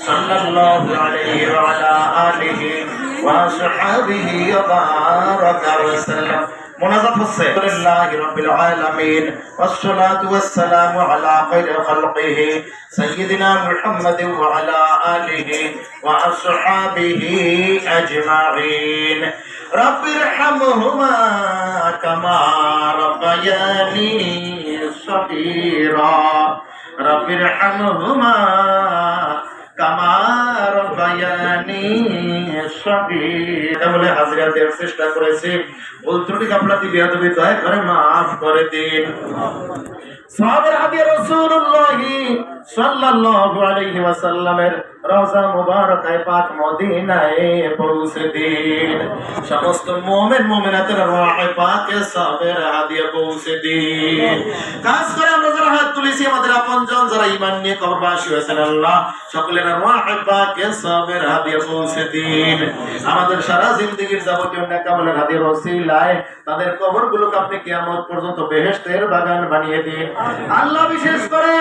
সাল্লাল্লাহু আলাইহি ওয়া আলা আলিহি ওয়া আসহাবিহি ওয়া বারাকা ওয়া সাল্লাম মোনাজাত হচ্ছে আলহামদুলিল্লাহি রাব্বিল আলামিন ওয়াসসালাতু ওয়াসসালামু আলা খায়রি খালকিহি সাইয়্যিদিনা মুহাম্মাদিন ওয়া আলা আলিহি ওয়া আসহাবিহি আজমাইন রাব্বির হামহুমা কামা রাব্বায়ানি সগীরা রাব্বির হামহুমা কামা রাব্বায়ানি করে দিন। রওজা সমস্ত মুমিন, মুমিনাতের যারা হাত তুলেছি, আমাদের আপনজন যারা ঈমান নিয়ে কবরবাসী হয়েছেন আল্লাহ, সকলের রওয়াহে পাকে পৌঁছে দিন। আমাদের সারা যাবতীয় তাদের আপনি কিয়ামত পর্যন্ত বেহেশতের বাগান বানিয়ে দিন। আল্লাহ বিশেষ করে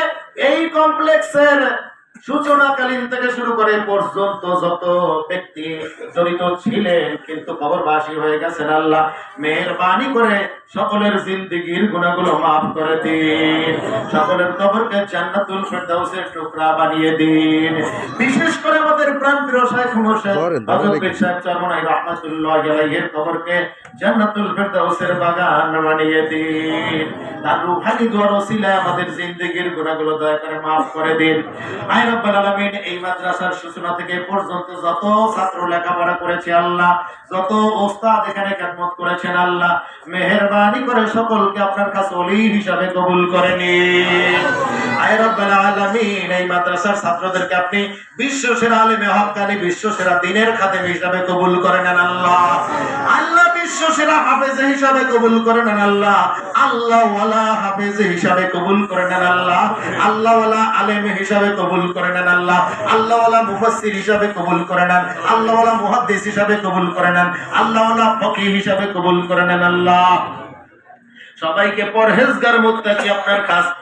এই কমপ্লেক্সের সূচনাকালীন থেকে শুরু করে পর্যন্ত যত ব্যক্তি জড়িত ছিলেন কিন্তু কবরবাসী হয়ে গেছেন আল্লাহ। মেহরবানি করে সকলের জিন্দিগির গুণাগুলো মাফ করে দিন। সকলের কবরকে জান্নাতুল ফেরদাউসের টুকরা বানিয়ে দিন। বিশেষ করে আমাদের প্রাণ প্রিয় শাইখ মুর্শিদ হযরত সাহেব চরমনাই রাহমাতুল্লাহ আলাইহির কবরকে জান্নাতুল ফেরদাউসের বাগান বানিয়ে দিন। তার রূহানি দোয়ার ওসিলায় আমাদের জিন্দেগির গুনাহগুলো দয়া করে মাফ করে দিন। আয় আলামিন এই মাদ্রাসার সূচনা থেকে পর্যন্ত যত ছাত্র লেখাপড়া করেছে আল্লাহ, যত ওস্তাদ এখানে খেদমত করেছেন আল্লাহ করে সকলকে আপনার কাছে ওলি হিসাবে কবুল করে নিন। আয় আলামিন, এই মাদ্রাসার ছাত্রদেরকে আপনি বিশ্ব সেরা আলেমে হক্কানি বিশ্ব সেরা দিনের খাদেম হিসাবে কবুল করে নেন আল্লাহ। সেরা হাফেজ হিসাবে কবুল করে নেন আল্লাহ। আল্লাহ ওয়ালা হাফেজ হিসাবে কবুল করে নেন আল্লাহ। আল্লাহ ওয়ালা আলেম হিসাবে কবুল করে নেন আল্লাহ। আল্লাহ ওয়ালা মুফাসসির হিসাবে কবুল করে নেন। আল্লাহ ওয়ালা মুহাদ্দিস হিসাবে কবুল করে নেন। আল্লাহ ওয়ালা ফকি হিসাবে কবুল করে নেন আল্লাহ। সবাইকে পরহেজগার মোত্তাকি আপনার কাছ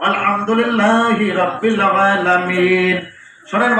ওয়ালহামদুলিল্লাহি রাব্বিল আলামিন। শুনেন